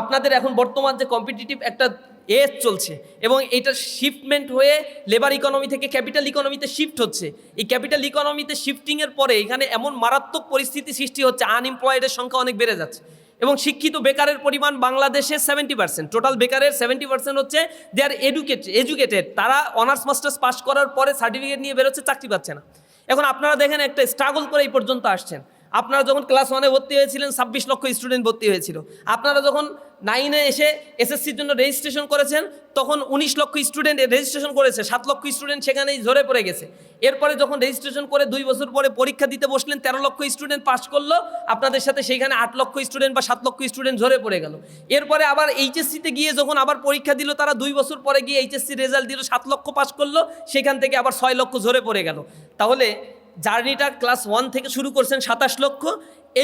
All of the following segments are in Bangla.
আপনাদের এখন বর্তমান যে কম্পিটিটিভ একটা এজ চলছে এবং এটা শিফটমেন্ট হয়ে লেবার ইকোনমি থেকে ক্যাপিটাল ইকোনমিতে শিফট হচ্ছে, এই ক্যাপিটাল ইকোনমিতে শিফটিংয়ের পরে এখানে এমন মারাত্মক পরিস্থিতি সৃষ্টি হচ্ছে আনএমপ্লয়েডের সংখ্যা অনেক বেড়ে যাচ্ছে এবং শিক্ষিত বেকারের পরিমাণ বাংলাদেশে সেভেন্টি পার্সেন্ট টোটাল বেকারের সেভেন্টি পার্সেন্ট হচ্ছে দে আর এডুকেট এডুকেটেড তারা অনার্স মাস্টার্স পাস করার পরে সার্টিফিকেট নিয়ে বেরোচ্ছে, চাকরি পাচ্ছে না। এখন আপনারা দেখেন একটা স্ট্রাগল করে এই পর্যন্ত আসছেন। আপনারা যখন ক্লাস ওয়ানে ভর্তি হয়েছিলেন, ছাব্বিশ লক্ষ স্টুডেন্ট ভর্তি হয়েছিল। আপনারা যখন নাইনে এসে এসএসসির জন্য রেজিস্ট্রেশন করেছেন, তখন উনিশ লক্ষ স্টুডেন্ট রেজিস্ট্রেশন করেছে, সাত লক্ষ স্টুডেন্ট সেখানেই ঝরে পড়ে গেছে। এরপরে যখন রেজিস্ট্রেশন করে দুই বছর পরে পরীক্ষা দিতে বসলেন, তেরো লক্ষ স্টুডেন্ট পাস করল, আপনাদের সাথে সেইখানে আট লক্ষ স্টুডেন্ট বা সাত লক্ষ স্টুডেন্ট ঝরে পড়ে গেল। এরপরে আবার এইচএসসিতে গিয়ে যখন আবার পরীক্ষা দিল, তারা দুই বছর পরে গিয়ে এইচএসসি রেজাল্ট দিল, সাত লক্ষ পাস করল, সেখান থেকে আবার ছয় লক্ষ ঝরে পড়ে গেল। তাহলে জার্নিটা ক্লাস ওয়ান থেকে শুরু করছেন সাতাশ লক্ষ।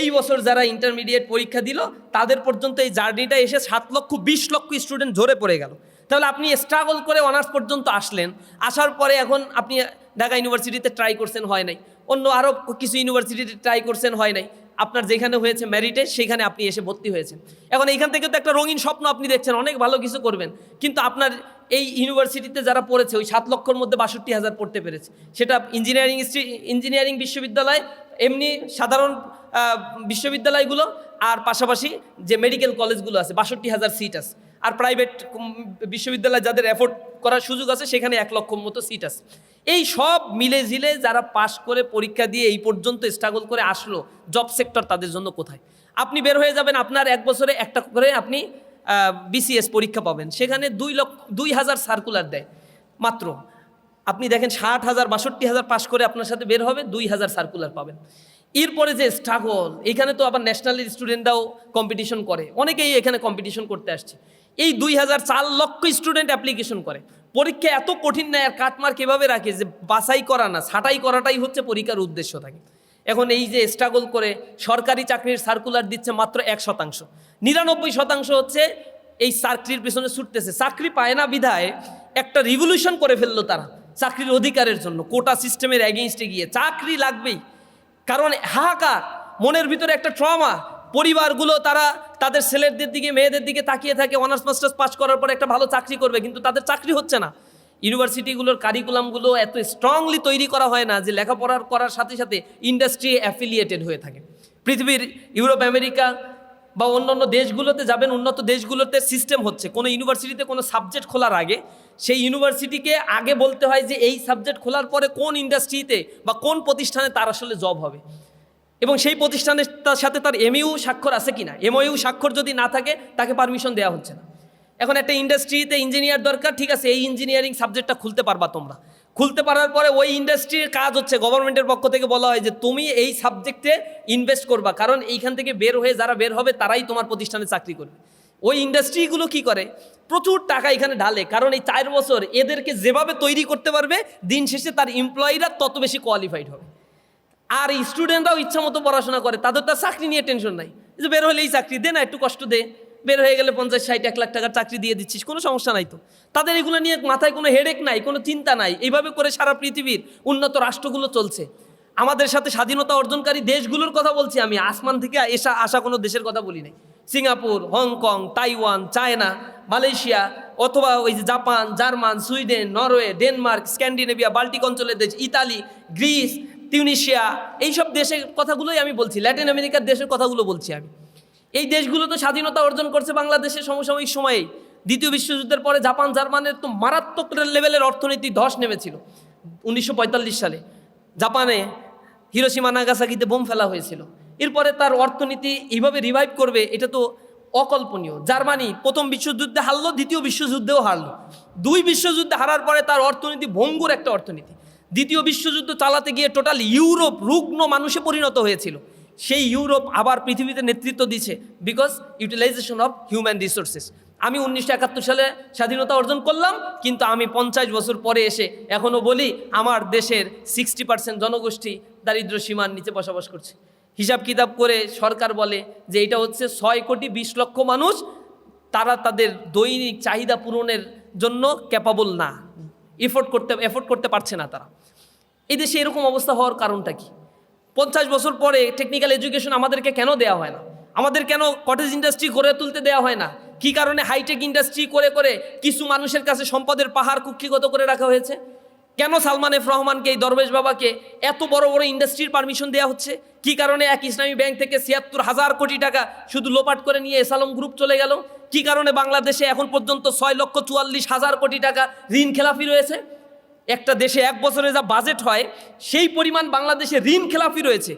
এই বছর যারা ইন্টারমিডিয়েট পরীক্ষা দিল, তাদের পর্যন্ত এই জার্নিটা এসে সাত লক্ষ, বিশ লক্ষ স্টুডেন্ট ঝরে পড়ে গেল। তাহলে আপনি স্ট্রাগল করে অনার্স পর্যন্ত আসলেন। আসার পরে এখন আপনি ঢাকা ইউনিভার্সিটিতে ট্রাই করছেন, হয় নাই। অন্য আরও কিছু ইউনিভার্সিটিতে ট্রাই করছেন, হয় নাই। আপনার যেখানে হয়েছে মেরিটে সেখানে আপনি এসে ভর্তি হয়েছেন। এখন এইখান থেকে তো একটা রঙিন স্বপ্ন আপনি দেখছেন, অনেক ভালো কিছু করবেন। কিন্তু আপনার এই ইউনিভার্সিটিতে যারা পড়েছে, ওই সাত লক্ষর মধ্যে বাষট্টি হাজার পড়তে পেরেছে। সেটা ইঞ্জিনিয়ারিং ইঞ্জিনিয়ারিং বিশ্ববিদ্যালয়, এমনি সাধারণ বিশ্ববিদ্যালয়গুলো, আর পাশাপাশি যে মেডিকেল কলেজগুলো আছে, বাষট্টি হাজার সিট আছে। আর প্রাইভেট বিশ্ববিদ্যালয় যাদের অ্যাফোর্ড করার সুযোগ আছে, সেখানে এক লক্ষ মতো সিট আছে। এই সব মিলে ঝিলে যারা পাশ করে পরীক্ষা দিয়ে এই পর্যন্ত স্ট্রাগল করে আসলো জব সেক্টর তাদের জন্য কোথায়? আপনি বের হয়ে যাবেন, আপনার এক বছরে একটা করে আপনি বিসিএস পরীক্ষা পাবেন। সেখানে দুই লক্ষ, দুই হাজার সার্কুলার দেয়। মাত্র, আপনি দেখেন ষাট হাজার, বাষট্টি হাজার পাস করে আপনার সাথে বের হবে, দুই হাজার সার্কুলার পাবেন। এরপরে যে স্ট্রাগল এখানে তো আবার ন্যাশনাল স্টুডেন্টরাও কম্পিটিশন করে। অনেকেই এখানে কম্পিটিশন করতে আসছে। এই দুই হাজার চার লক্ষ স্টুডেন্ট অ্যাপ্লিকেশন করে। পরীক্ষা এত কঠিন নেয় আর কাটমার্ক এভাবে রাখে যে বাছাই করা না, ছাঁটাই করাটাই হচ্ছে পরীক্ষার উদ্দেশ্য থাকে। এখন এই যে স্ট্রাগল করে সরকারি চাকরির সার্কুলার দিচ্ছে মাত্র এক শতাংশ। নিরানব্বই শতাংশ হচ্ছে এই চাকরির পেছনে ছুটতেছে। চাকরি পায় না বিধায় একটা রিভলিউশন করে ফেলল তারা চাকরির অধিকারের জন্য। কোটা সিস্টেমের অ্যাগেনস্টে গিয়ে। চাকরি লাগবেই। কারণ হাহাকার, মনের ভিতরে একটা ট্রমা পরিবারগুলো তারা তাদের ছেলেদের দিকে, মেয়েদের দিকে তাকিয়ে থাকে অনার্স মাস্টার্স পাস করার পর একটা ভালো চাকরি করবে, কিন্তু তাদের চাকরি হচ্ছে না। ইউনিভার্সিটিগুলোর কারিকুলামগুলো এত স্ট্রংলি তৈরি করা হয় না যে লেখাপড়ার করার সাথে সাথে ইন্ডাস্ট্রি অ্যাফিলিয়েটেড হয়ে থাকে। পৃথিবীর ইউরোপ আমেরিকা বা অন্যান্য দেশগুলোতে যাবেন, উন্নত দেশগুলোতে সিস্টেম হচ্ছে। কোনো ইউনিভার্সিটিতে কোনো সাবজেক্ট খোলার আগে সেই ইউনিভার্সিটিকে আগে বলতে হয় যে এই সাবজেক্ট খোলার পরে কোন ইন্ডাস্ট্রিতে বা কোন প্রতিষ্ঠানে তার আসলে জব হবে। এবং সেই প্রতিষ্ঠানের তার সাথে তার এমইউ স্বাক্ষর আছে কি না? এমইউ স্বাক্ষর যদি না থাকে, তাকে পারমিশন দেওয়া হচ্ছে না। এখন একটা ইন্ডাস্ট্রিতে ইঞ্জিনিয়ার দরকার, ঠিক আছে, এই ইঞ্জিনিয়ারিং সাবজেক্টটা খুলতে পারবা তোমরা। খুলতে পারার পরে ওই ইন্ডাস্ট্রির কাজ হচ্ছে গভর্নমেন্টের পক্ষ থেকে বলা হয় যে, তুমি এই সাবজেক্টে ইনভেস্ট করবা। কারণ এইখান থেকে বের হয়ে যারা বের হবে, তারাই তোমার প্রতিষ্ঠানে চাকরি করবে। ওই ইন্ডাস্ট্রিগুলো কি করে? প্রচুর টাকা এখানে ঢালে। কারণ এই চার বছর এদেরকে যেভাবে তৈরি করতে পারবে, দিন শেষে তার এমপ্লয়িরা তত বেশি কোয়ালিফাইড হবে। আর স্টুডেন্টরাও ইচ্ছা মতো পড়াশোনা করে, তাদের তার চাকরি নিয়ে টেনশন নাই। যে বের হলেই চাকরি দে না, একটু কষ্ট দে। বের হয়ে গেলে পঞ্চাশ, ষাট, এক লাখ টাকার চাকরি দিয়ে দিচ্ছিস, কোনো সমস্যা নাই তো। তাদের এগুলো নিয়ে মাথায় কোনো হেডেক নাই, কোনো চিন্তা নাই। এইভাবে করে সারা পৃথিবীর উন্নত রাষ্ট্রগুলো চলছে। আমাদের সাথে স্বাধীনতা অর্জনকারী দেশগুলোর কথা বলছি আমি, আসমান থেকে এসা, আসা কোনো দেশের কথা বলি নাই। Singapore, Hong Kong, Taiwan, China, Malaysia, অথবা ওই যে Japan, German, Sweden, Norway, Denmark, Scandinavia, Baltic অঞ্চলের দেশ, ইতালি, গ্রিস তিউনিশিয়া, এইসব দেশের কথাগুলোই আমি বলছি। ল্যাটিন আমেরিকার দেশের কথাগুলো বলছি আমি। এই দেশগুলো তো স্বাধীনতা অর্জন করছে বাংলাদেশের সমসাময়িক সময়েই দ্বিতীয় বিশ্বযুদ্ধের পরে জাপান, জার্মানের তো মারাত্মক লেভেলের অর্থনীতি ধস নেমেছিল উনিশশো পঁয়তাল্লিশ সালে। জাপানে হিরোসীমা নাগাসাকিতে বোম ফেলা হয়েছিল। এরপরে তার অর্থনীতি এইভাবে রিভাইভ করবে, এটা তো অকল্পনীয়। জার্মানি প্রথম বিশ্বযুদ্ধে হারলো, দ্বিতীয় বিশ্বযুদ্ধেও হারলো। দুই বিশ্বযুদ্ধে হারার পরে তার অর্থনীতি ভঙ্গুর একটা অর্থনীতি। দ্বিতীয় বিশ্বযুদ্ধ চালাতে গিয়ে টোটাল ইউরোপ রুগ্ন মানুষে পরিণত হয়েছিল। সেই ইউরোপ আবার পৃথিবীতে নেতৃত্ব দিচ্ছে because utilization of human resources আমি উনিশশো একাত্তর সালে স্বাধীনতা অর্জন করলাম, কিন্তু আমি পঞ্চাশ বছর পরে এসে এখনও বলি, আমার দেশের সিক্সটি পার্সেন্ট জনগোষ্ঠী দারিদ্র সীমার নিচে বসবাস করছে। হিসাব কিতাব করে সরকার বলে যে এটা হচ্ছে ছয় কোটি বিশ লক্ষ মানুষ, তারা তাদের দৈনিক চাহিদা পূরণের জন্য ক্যাপাবল না। এফোর্ড করতে এফোর্ড করতে পারছে না তারা। এই দেশে এরকম অবস্থা হওয়ার কারণটা কি? পঞ্চাশ বছর পরে টেকনিক্যাল এডুকেশন আমাদেরকে কেন দেওয়া হয় না? আমাদের কেন কটেজ ইন্ডাস্ট্রি গড়ে তুলতে দেওয়া হয় না? কি কারণে হাইটেক ইন্ডাস্ট্রি করে করে কিছু মানুষের কাছে সম্পদের পাহাড় কুক্ষিগত করে রাখা হয়েছে? কেন সালমান এফ রহমানকে, এই দরবেশ বাবাকে এত বড় বড় ইন্ডাস্ট্রির পারমিশন দেওয়া হচ্ছে? কি কারণে এক ইসলামী ব্যাংক থেকে ছিয়াত্তর হাজার কোটি টাকা শুধু লোপাট করে নিয়ে এসালম গ্রুপ চলে গেল? কি কারণে বাংলাদেশে এখন পর্যন্ত ছয় লক্ষ চুয়াল্লিশ হাজার কোটি টাকা ঋণ খেলাফি রয়েছে? একটা দেশে এক বছরে যা বাজেট হয়, সেই পরিমাণ বাংলাদেশে ঋণ খেলাফি রয়েছে।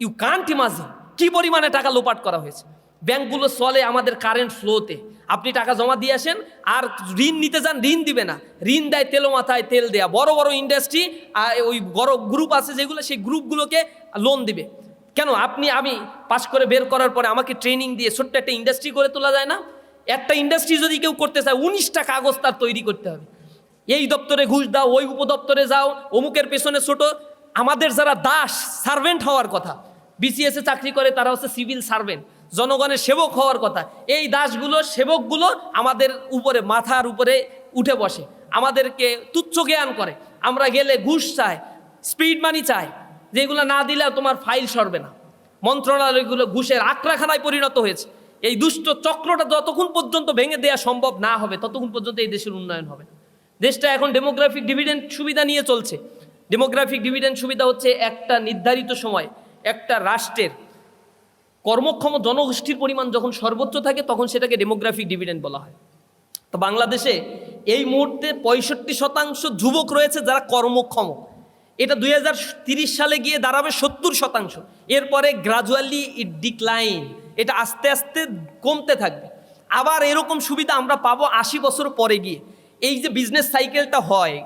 ইউ কান্ট ইমাজিন কি পরিমাণে টাকা লোপাট করা হয়েছে। ব্যাংকগুলো চলে আমাদের কারেন্ট ফ্লোতে আপনি টাকা জমা দিয়ে আসেন, আর ঋণ নিতে যান, ঋণ দিবে না। ঋণ দেয় তেলো মাথায় তেল দেয়া। বড় বড় ইন্ডাস্ট্রি ওই বড় গ্রুপ আছে যেগুলো, সেই গ্রুপগুলোকে লোন দিবে। কেন? আপনি, আমি পাশ করে বের করার পরে আমাকে ট্রেনিং দিয়ে ছোট্ট একটা ইন্ডাস্ট্রি করে তোলা যায় না? একটা ইন্ডাস্ট্রি যদি কেউ করতে চায়, উনিশটা কাগজ তার তৈরি করতে হবে। এই দপ্তরে ঘুষ দাও, ওই উপদপ্তরে যাও, অমুকের পেছনে ছোট। আমাদের যারা দাস সার্ভেন্ট হওয়ার কথা বিসিএস চাকরি করে, তারা হচ্ছে সিভিল সার্ভেন্ট জনগণের সেবক হওয়ার কথা। এই দাসগুলো, সেবকগুলো আমাদের উপরে, মাথার উপরে উঠে বসে, আমাদেরকে তুচ্ছ জ্ঞান করে। আমরা গেলে ঘুষ চায় স্পিড মানি চায় যেগুলো না দিলে তোমার ফাইল সরবে না। মন্ত্রণালয়গুলো ঘুষের আক্রাখানায় পরিণত হয়েছে। এই দুষ্ট চক্রটা যতক্ষণ পর্যন্ত ভেঙে দেওয়া সম্ভব না হবে, ততক্ষণ পর্যন্ত এই দেশের উন্নয়ন হবে। দেশটা এখন ডেমোগ্রাফিক ডিভিডেন্ড সুবিধা নিয়ে চলছে। ডেমোগ্রাফিক ডিভিডেন্ড সুবিধা হচ্ছে একটা নির্ধারিত সময়, একটা রাষ্ট্রের কর্মক্ষম জনগোষ্ঠীর পরিমাণ যখন সর্বোচ্চ থাকে, তখন সেটাকে ডেমোগ্রাফিক ডিভিডেন্ড বলা হয়। তো বাংলাদেশে এই মুহূর্তে পঁয়ষট্টি শতাংশ যুবক রয়েছে যারা কর্মক্ষম। এটা দুই সালে গিয়ে দাঁড়াবে সত্তর শতাংশ। এরপরে গ্রাজুয়ালি ইট ডিক্লাইন এটা আস্তে আস্তে কমতে থাকবে। আবার এরকম সুবিধা আমরা পাবো আশি বছর পরে গিয়ে। এই যে বিজনেস সাইকেলটা হয়,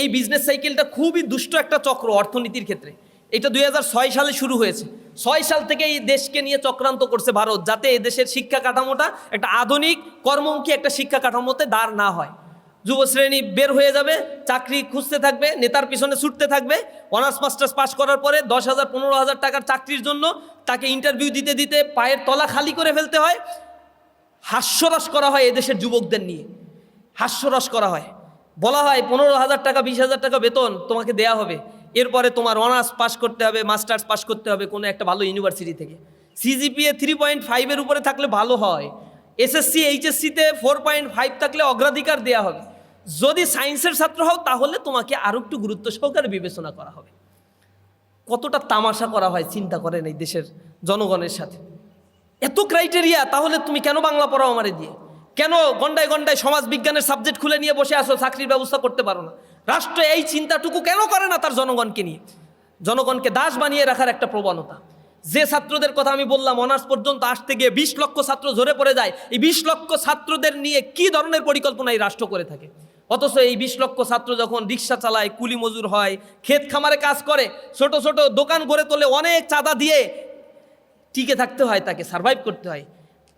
এই বিজনেস সাইকেলটা খুবই দুষ্ট একটা চক্র অর্থনীতির ক্ষেত্রে। এটা দুই হাজার ছয় সালে শুরু হয়েছে। ছয় সাল থেকে এই দেশকে নিয়ে চক্রান্ত করছে ভারত, যাতে এই দেশের শিক্ষা কাঠামোটা একটা আধুনিক, কর্মমুখী একটা শিক্ষা কাঠামোতে দাঁড় না হয়। যুব শ্রেণি বের হয়ে যাবে, চাকরি খুঁজতে থাকবে, নেতার পিছনে ছুটতে থাকবে অনার্স মাস্টার্স পাশ করার পরে দশ হাজার, পনেরো হাজার টাকার চাকরির জন্য তাকে ইন্টারভিউ দিতে দিতে পায়ের তলা খালি করে ফেলতে হয়। হাস্যরস করা হয় এদেশের যুবকদের নিয়ে। হাস্যরস করা হয়। বলা হয়, পনেরো হাজার টাকা, বিশ হাজার টাকা বেতন তোমাকে দেয়া হবে। এরপরে তোমার অনার্স পাশ করতে হবে মাস্টার্স পাশ করতে হবে কোনো একটা ভালো ইউনিভার্সিটি থেকে। সিজিপিএ থ্রি পয়েন্ট ফাইভের উপরে থাকলে ভালো হয়। এসএসসি এইচএসসিতে ফোর পয়েন্ট ফাইভ থাকলে অগ্রাধিকার দেওয়া হবে। যদি সায়েন্সের ছাত্র হও, তাহলে তোমাকে আরও একটু গুরুত্ব সহকারে বিবেচনা করা হবে। কতটা তামাশা করা হয়, চিন্তা করেন এই দেশের জনগণের সাথে। এত ক্রাইটেরিয়া তাহলে তুমি কেন বাংলা পড়াও আমারে দিয়ে? কেন গন্ডায় গন্ডায় সমাজ বিজ্ঞানের সাবজেক্ট খুলে নিয়ে বসে আসো, চাকরির ব্যবস্থা করতে পারো না? রাষ্ট্র এই চিন্তাটুকু কেন করে না তার জনগণকে নিয়ে? জনগণকে দাস বানিয়ে রাখার একটা প্রবণতা। যে ছাত্রদের কথা আমি বললাম, অনার্স পর্যন্ত আসতে গিয়ে বিশ লক্ষ ছাত্র ঝরে পড়ে যায়, এই বিশ লক্ষ ছাত্রদের নিয়ে কি ধরনের পরিকল্পনা এই রাষ্ট্র করে থাকে? অথচ এই বিশ লক্ষ ছাত্র যখন রিক্সা চালায়, কুলি মজুর হয়, ক্ষেত খামারে কাজ করে, ছোট ছোট দোকান গড়ে তোলে, অনেক চাঁদা দিয়ে টিকে থাকতে হয় তাকে সার্ভাইভ করতে হয়।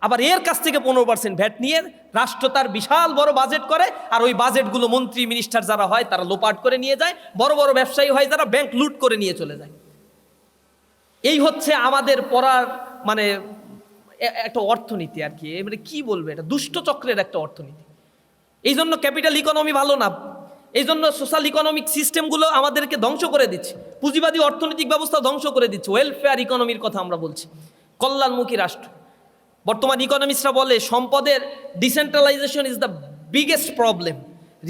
আবার এর কাছ থেকে পনেরো পার্সেন্ট ভ্যাট নিয়ে রাষ্ট্র তার বিশাল বড় বাজেট করে, আর ওই বাজেটগুলো মন্ত্রী মিনিস্টার যারা হয়, তারা লোপাট করে নিয়ে যায়, বড় বড় ব্যবসায়ী হয়, যারা ব্যাংক লুট করে নিয়ে চলে যায়। এই হচ্ছে আমাদের পড়ার মানে একটা অর্থনীতি আর কি। মানে কি বলবে এটা? দুষ্ট চক্রের একটা অর্থনীতি। এই জন্য ক্যাপিটাল ইকোনমি ভালো না। এই জন্য সোশ্যাল ইকোনমিক সিস্টেমগুলো আমাদেরকে ধ্বংস করে দিচ্ছে। পুঁজিবাদী অর্থনৈতিক ব্যবস্থা ধ্বংস করে দিচ্ছে। ওয়েলফেয়ার ইকোনমির কথা আমরা বলছি। কল্যাণমুখী রাষ্ট্র। বর্তমান ইকোনমিস্টরা বলে, সম্পদের decentralization is the biggest problem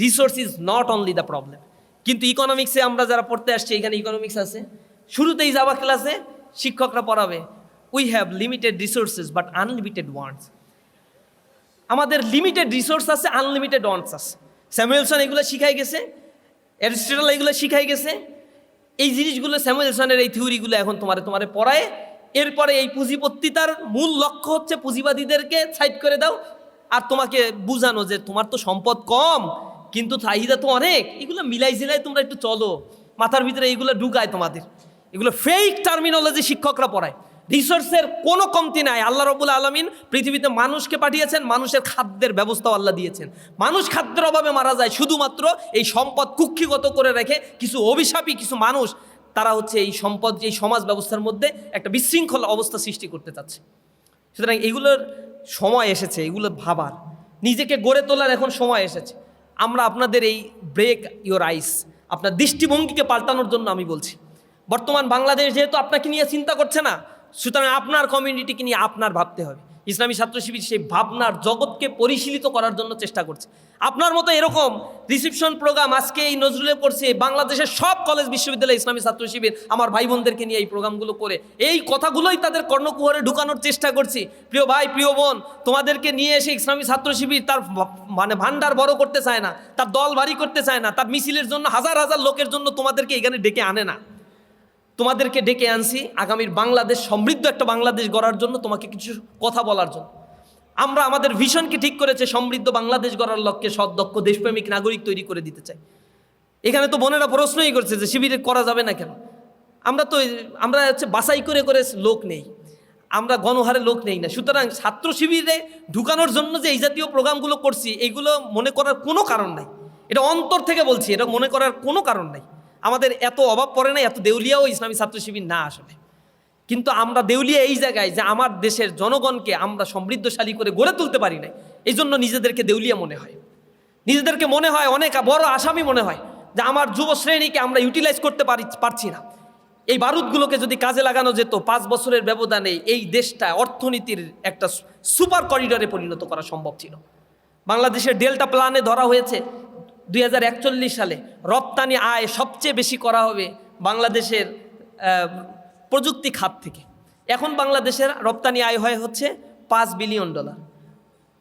resource is not only the problem কিন্তু ইকোনমিক্সে আমরা যারা পড়তে আসছি, এখানে ইকোনমিক্স আছে। শুরুতেই যাওয়া ক্লাসে শিক্ষকরা পড়াবে। We have limited resources but unlimited wants আমাদের লিমিটেড রিসোর্স আছে আনলিমিটেড ওয়ান্টস আছে। স্যামুয়েলসন এগুলো শিখাই গেছে, অ্যারিস্টটল এগুলো শিখাই গেছে। এই জিনিসগুলো স্যামুয়েলসনের এই থিওরিগুলো এখন তোমারে তোমারে পড়ায়। এরপরে এই পুঁজিপত্তিতার মূল লক্ষ্য হচ্ছে পুঁজিবাদীদেরকে সাইড করে দাও। আর তোমাকে বুঝানো যে তোমার তো সম্পদ কম, কিন্তু চাহিদা তো অনেক। এগুলো মিলাই জিলাই তোমরা একটু চলো। মাথার ভিতরে এইগুলো ঢুকায় তোমাদের। এগুলো ফেক টার্মিনোলজি শিক্ষকরা পড়ায়। রিসোর্সের কোনো কমতি নাই। আল্লাহ রবুল আলমিন পৃথিবীতে মানুষকে পাঠিয়েছেন, মানুষের খাদ্যের ব্যবস্থাও আল্লাহ দিয়েছেন। মানুষ খাদ্যের অভাবে মারা যায়, শুধুমাত্র এই সম্পদ কুক্ষিগত করে রেখে কিছু অভিশাপী, কিছু মানুষ, তারা হচ্ছে এই সম্পদ যে সমাজ ব্যবস্থার মধ্যে একটা বিশৃঙ্খল অবস্থা সৃষ্টি করতে চাচ্ছে। সুতরাং এগুলোর সময় এসেছে, এগুলো ভাবার। নিজেকে গড়ে তোলার এখন সময় এসেছে। আমরা আপনাদের এই ব্রেক ইওর আইস আপনার দৃষ্টিভঙ্গিকে পাল্টানোর জন্য আমি বলছি। বর্তমান বাংলাদেশ যেহেতু আপনাকে নিয়ে চিন্তা করছে না, সুতরাং আপনার কমিউনিটিকে নিয়ে আপনার ভাবতে হবে। ইসলামী ছাত্র শিবির সেই ভাবনার জগৎকে পরিশীলিত করার জন্য চেষ্টা করছে। আপনার মতো এরকম রিসিপশন প্রোগ্রাম আজকে এই নজরুলে করছে, বাংলাদেশের সব কলেজ বিশ্ববিদ্যালয় ইসলামী ছাত্র শিবির আমার ভাই বোনদেরকে নিয়ে এই প্রোগ্রামগুলো করে। এই কথাগুলোই তাদের কর্ণকুহরে ঢুকানোর চেষ্টা করছি। প্রিয় ভাই, প্রিয় বোন, তোমাদেরকে নিয়ে এসে ইসলামী ছাত্র শিবির তার মানে ভান্ডার বড় করতে চায় না, তার দল ভারী করতে চায় না, তার মিছিলের জন্য হাজার হাজার লোকের জন্য তোমাদেরকে এখানে ডেকে আনে না। তোমাদেরকে ডেকে আনছি আগামীর বাংলাদেশ, সমৃদ্ধ একটা বাংলাদেশ গড়ার জন্য তোমাকে কিছু কথা বলার জন্য। আমরা আমাদের ভিশনকে ঠিক করেছে, সমৃদ্ধ বাংলাদেশ গড়ার লক্ষ্যে সদক্ষ দেশপ্রেমিক নাগরিক তৈরি করে দিতে চাই। এখানে তো বোনেরা প্রশ্নই করছে যে শিবিরে করা যাবে না কেন? আমরা তো আমরা হচ্ছে বাছাই করে করে লোক নেই। আমরা গণহারে লোক নেই না। সুতরাং ছাত্র শিবিরে ঢুকানোর জন্য যে এই জাতীয় প্রোগ্রামগুলো করছি এইগুলো মনে করার কোনো কারণ নাই। এটা অন্তর থেকে বলছি, এটা মনে করার কোনো কারণ নাই। আমাদের এত অভাব পড়ে না, এত দেউলিয়াও ইসলামী ছাত্র শিবির না আসলে। কিন্তু আমরা দেউলিয়া এই জায়গায় যে আমার দেশের জনগণকে আমরা সমৃদ্ধশালী করে গড়ে তুলতে পারি না এই জন্য নিজেদেরকে দেউলিয়া মনে হয়। নিজেদেরকে মনে হয় অনেক বড় আসামি মনে হয় যে আমার যুব শ্রেণীকে আমরা ইউটিলাইজ করতে পারি, পারছি না। এই বারুদগুলোকে যদি কাজে লাগানো যেত, পাঁচ বছরের ব্যবধানে এই দেশটা অর্থনীতির একটা সুপার করিডরে পরিণত করা সম্ভব ছিল। বাংলাদেশের ডেল্টা প্ল্যানে ধরা হয়েছে দুই হাজার একচল্লিশ সালে রপ্তানি আয় সবচেয়ে বেশি করা হবে বাংলাদেশের প্রযুক্তি খাত থেকে। এখন বাংলাদেশের রপ্তানি আয় হয় হচ্ছে পাঁচ বিলিয়ন ডলার।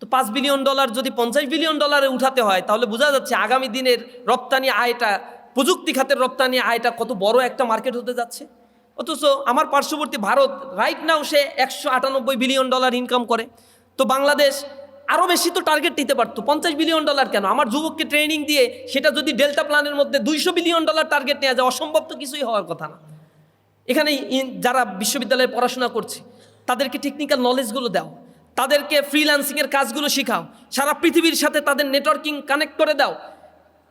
তো পাঁচ বিলিয়ন ডলার যদি পঞ্চাশ বিলিয়ন ডলারে উঠাতে হয়, তাহলে বোঝা যাচ্ছে আগামী দিনের রপ্তানি আয়টা, প্রযুক্তি খাতের রপ্তানি আয়টা কত বড় একটা মার্কেট হতে যাচ্ছে। অথচ আমার পার্শ্ববর্তী ভারত রাইট নাও সে একশো আটানব্বই বিলিয়ন ডলার ইনকাম করে। তো বাংলাদেশ আরও বেশি তো টার্গেট নিতে পারতো। পঞ্চাশ বিলিয়ন ডলার কেন? আমার যুবককে ট্রেনিং দিয়ে সেটা যদি ডেল্টা প্ল্যানের মধ্যে দুইশো বিলিয়ন ডলার টার্গেট নেওয়া যায়, অসম্ভব তো কিছুই হওয়ার কথা না। এখানে যারা বিশ্ববিদ্যালয়ে পড়াশোনা করছে, তাদেরকে টেকনিক্যাল নলেজগুলো দাও। তাদেরকে ফ্রিল্যান্সিংয়ের কাজগুলো শেখাও। সারা পৃথিবীর সাথে তাদের নেটওয়ার্কিং কানেক্ট করে দাও।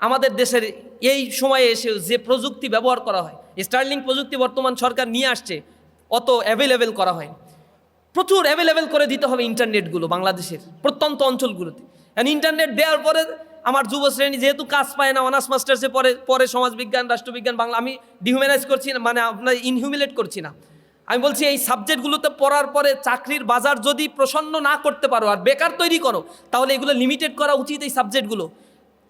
আমাদের দেশের এই সময়ে এসে যে প্রযুক্তি ব্যবহার করা হয় স্টার্লিং প্রযুক্তি বর্তমান সরকার নিয়ে আসছে, অত অ্যাভেলেবেল করা হয় প্রচুর অ্যাভেলেবেল করে দিতে হবে ইন্টারনেটগুলো বাংলাদেশের প্রত্যন্ত অঞ্চলগুলোতে। আর ইন্টারনেট দেওয়ার পরে আমার যুব শ্রেণি যেহেতু কাজ পায় না অনার্স মাস্টার্সে পরে পরে সমাজবিজ্ঞান, রাষ্ট্রবিজ্ঞান, বাংলা আমি ডিহিউম্যানাইজ করছি না মানে আপনার ইনহিউমিলেট করছি না। আমি বলছি এই সাবজেক্টগুলোতে পড়ার পরে চাকরির বাজার যদি প্রসন্ন না করতে পারো আর বেকার তৈরি করো, তাহলে এগুলো লিমিটেড করা উচিত এই সাবজেক্টগুলো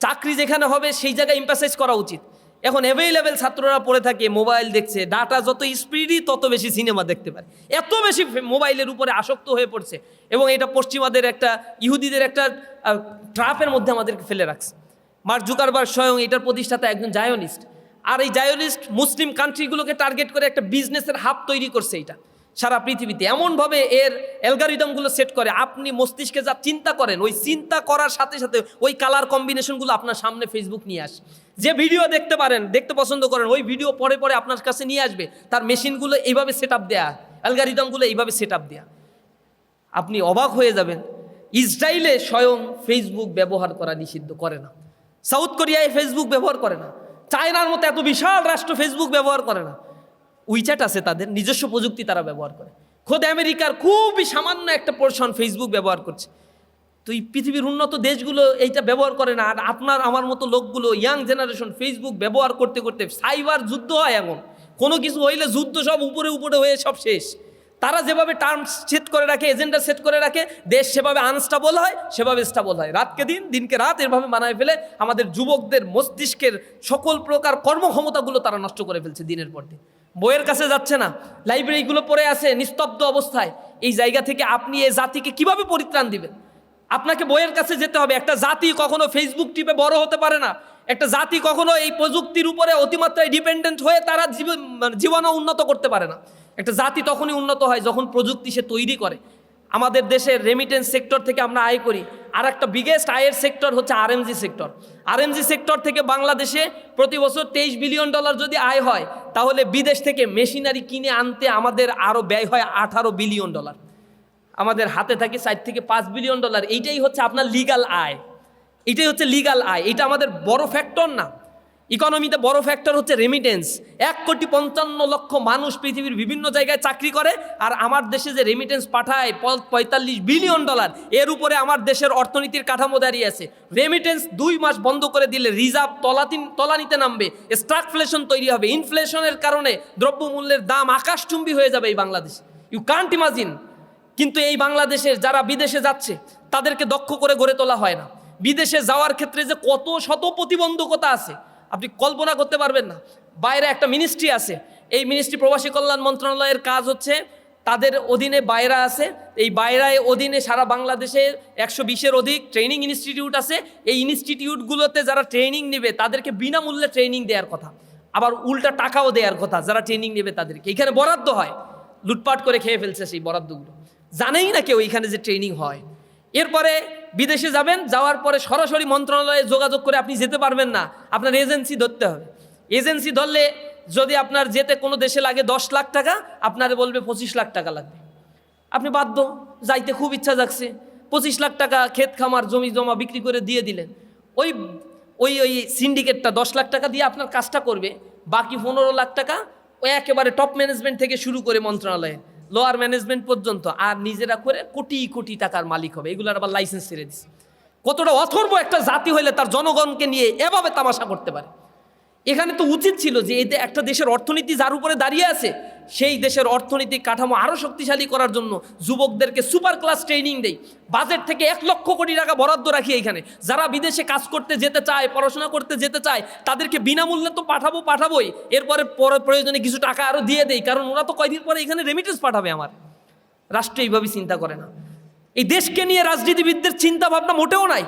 চাকরি যেখানে হবে সেই জায়গায় এম্পাসাইজ করা উচিত। এখন অ্যাভেলেবেল ছাত্ররা পড়ে থাকে মোবাইল দেখছে ডাটা যত স্পিডই তত বেশি সিনেমা দেখতে পারে। এত বেশি মোবাইলের উপরে আসক্ত হয়ে পড়ছে এবং এটা পশ্চিমাদের একটা, ইহুদিদের একটা ট্রাপের মধ্যে আমাদেরকে ফেলে রাখছে। মার্ক জুকারবার স্বয়ং এটার প্রতিষ্ঠাতা একজন জায়োনিস্ট। আর এই জায়োনিস্ট মুসলিম কান্ট্রিগুলোকে টার্গেট করে একটা বিজনেসের হাব তৈরি করছে এটা, সারা পৃথিবীতে। এমনভাবে এর অ্যালগারিদমগুলো সেট করে, আপনি মস্তিষ্কে যা চিন্তা করেন, ওই চিন্তা করার সাথে সাথে ওই কালার কম্বিনেশনগুলো আপনার সামনে ফেসবুক নিয়ে আসে। যে ভিডিও দেখতে পারেন, দেখতে পছন্দ করেন, ওই ভিডিও পরে পরে আপনার কাছে নিয়ে আসবে। তার মেশিনগুলো এইভাবে সেট আপ দেয়া, অ্যালগারিদমগুলো এইভাবে সেট আপ দেয়া। আপনি অবাক হয়ে যাবেন ইসরায়েলে স্বয়ং ফেসবুক ব্যবহার করা নিষিদ্ধ করে না। সাউথ কোরিয়ায় ফেসবুক ব্যবহার করে না। চায়নার মতো এত বিশাল রাষ্ট্র ফেসবুক ব্যবহার করে না। উইচ্যাট আছে তাদের, নিজস্ব প্রযুক্তি তারা ব্যবহার করে। খোদ আমেরিকার খুবই সামান্য একটা পোর্শন ফেসবুক ব্যবহার করছে। তো এই পৃথিবীর উন্নত দেশগুলো এইটা ব্যবহার করে না। আর আপনার, আমার মতো লোকগুলো ইয়াং জেনারেশন ফেসবুক ব্যবহার করতে করতে সাইবার যুদ্ধ হয় এমন। কোনো কিছু হইলে যুদ্ধ সব উপরে উপরে হয়ে সব শেষ। তারা যেভাবে টার্মস সেট করে রাখে এজেন্ডা সেট করে রাখে, দেশ সেভাবে আনস্টাবল হয়, সেভাবে স্টাবল হয়। রাতকে দিন, দিনকে রাত এভাবে মানায় ফেলে আমাদের যুবকদের মস্তিষ্কের সকল প্রকার কর্মক্ষমতাগুলো তারা নষ্ট করে ফেলছে দিনের পর দিন। বইয়ের কাছে যাচ্ছে না। লাইব্রেরিগুলো পড়ে আছে, নিস্তব্ধ অবস্থায়। এই জায়গা থেকে আপনি এই জাতিকে কীভাবে পরিত্রাণ দিবেন? আপনাকে বইয়ের কাছে যেতে হবে। একটা জাতি কখনো ফেসবুক টিপে বড় হতে পারে না। একটা জাতি কখনো এই প্রযুক্তির উপরে অতিমাত্রায় ডিপেন্ডেন্ট হয়ে তারা জীবন মানে জীবনও উন্নত করতে পারে না। একটা জাতি তখনই উন্নত হয় যখন প্রযুক্তি সে তৈরি করে। আমাদের দেশের রেমিটেন্স সেক্টর থেকে আমরা আয় করি। আর একটা বিগেস্ট আয়ের সেক্টর হচ্ছে আরএমজি সেক্টর আরএমজি সেক্টর থেকে বাংলাদেশে প্রতি বছর তেইশ বিলিয়ন ডলার যদি আয় হয়, তাহলে বিদেশ থেকে মেশিনারি কিনে আনতে আমাদের আরও ব্যয় হয় আঠারো বিলিয়ন ডলার আমাদের হাতে থাকে চার থেকে পাঁচ বিলিয়ন ডলার এইটাই হচ্ছে আপনার লিগাল আয়। এটাই হচ্ছে লিগাল আয়। এটা আমাদের বড় ফ্যাক্টর না। ইকোনমিতে বড় ফ্যাক্টর হচ্ছে রেমিটেন্স এক কোটি পঞ্চান্ন লক্ষ মানুষ পৃথিবীর বিভিন্ন জায়গায় চাকরি করে আর আমার দেশে যে রেমিটেন্স পাঠায় পঁয়তাল্লিশ বিলিয়ন ডলার এর উপরে আমার দেশের অর্থনীতির কাঠামো দাঁড়িয়ে আছে। রেমিটেন্স দুই মাস বন্ধ করে দিলে রিজার্ভ তলাতিন তলানিতে নামবে। স্ট্রাকফ্লেশন তৈরি হবে। ইনফ্লেশনের কারণে দ্রব্যমূল্যের দাম আকাশচুম্বী হয়ে যাবে এই বাংলাদেশ। ইউ কান্ট ইমাজিন কিন্তু এই বাংলাদেশের যারা বিদেশে যাচ্ছে, তাদেরকে দক্ষ করে গড়ে তোলা হয় না। বিদেশে যাওয়ার ক্ষেত্রে যে কত শত প্রতিবন্ধকতা আছে, আপনি কল্পনা করতে পারবেন না। বাইরে একটা মিনিস্ট্রি আছে, এই মিনিস্ট্রি প্রবাসী কল্যাণ মন্ত্রণালয়ের কাজ হচ্ছে, তাদের অধীনে বাইরা আছে, এই বাইরায় অধীনে সারা বাংলাদেশে একশো বিশের অধিক ট্রেনিং ইনস্টিটিউট আছে। এই ইনস্টিটিউটগুলোতে যারা ট্রেনিং নেবে, তাদেরকে বিনামূল্যে ট্রেনিং দেওয়ার কথা। আবার উল্টা টাকাও দেওয়ার কথা, যারা ট্রেনিং নেবে তাদেরকে। এখানে বরাদ্দ হয়। লুটপাট করে খেয়ে ফেলছে সেই বরাদ্দগুলো। জানেই না কেউ এখানে যে ট্রেনিং হয়। এরপরে বিদেশে যাবেন, যাওয়ার পরে সরাসরি মন্ত্রণালয়ে যোগাযোগ করে আপনি যেতে পারবেন না। আপনার এজেন্সি ধরতে হবে। এজেন্সি ধরলে যদি আপনার যেতে কোনো দেশে লাগে দশ লাখ টাকা, আপনারে বলবে পঁচিশ লাখ টাকা লাগবে। আপনি বাধ্য, যাইতে খুব ইচ্ছা জাগছে। পঁচিশ লাখ টাকা ক্ষেত খামার, জমি জমা বিক্রি করে দিয়ে দিলেন। ওই ওই ওই সিন্ডিকেটটা দশ লাখ টাকা দিয়ে আপনার কাজটা করবে। বাকি পনেরো লাখ টাকা ওই একেবারে টপ ম্যানেজমেন্ট থেকে শুরু করে মন্ত্রণালয়ে। লোয়ার ম্যানেজমেন্ট পর্যন্ত, আর নিজেরা করে কোটি কোটি টাকার মালিক হবে। এগুলোর আবার লাইসেন্স ছেড়ে দিচ্ছে কতটা অথর্ব একটা জাতি হইলে তার জনগণকে নিয়ে এভাবে তামাশা করতে পারে। এখানে তো উচিত ছিল যে এতে একটা দেশের অর্থনীতি যার উপরে দাঁড়িয়ে আছে সেই দেশের অর্থনৈতিক কাঠামো আরও শক্তিশালী করার জন্য যুবকদেরকে সুপার ক্লাস ট্রেনিং দেই। বাজেট থেকে এক লক্ষ কোটি টাকা বরাদ্দ রাখি এখানে যারা বিদেশে কাজ করতে যেতে চায়, পড়াশোনা করতে যেতে চায়, তাদেরকে বিনামূল্যে তো পাঠাবো, পাঠাবোই। এরপরে পরে প্রয়োজনে কিছু টাকা আরও দিয়ে দেই, কারণ ওরা তো কয়দিন পরে এখানে রেমিটেন্স পাঠাবে আমার। রাষ্ট্র এইভাবে চিন্তা করে না। এই দেশকে নিয়ে রাজনীতিবিদদের চিন্তা ভাবনা মোটেও নাই।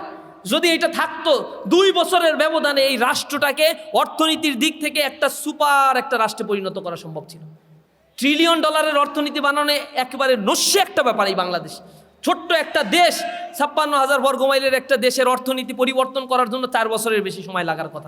যদি এটা থাকতো, দুই বছরের ব্যবধানে এই রাষ্ট্রটাকে অর্থনীতির দিক থেকে একটা সুপার একটা রাষ্ট্রে পরিণত করা সম্ভব ছিল। ট্রিলিয়ন ডলারের অর্থনীতি বানানো একেবারে নস্য একটা ব্যাপার এই বাংলাদেশ। ছোট্ট একটা দেশ, ছাপ্পান্ন হাজার বর্গমাইলের একটা দেশের অর্থনীতি পরিবর্তন করার জন্য চার বছরের বেশি সময় লাগার কথা।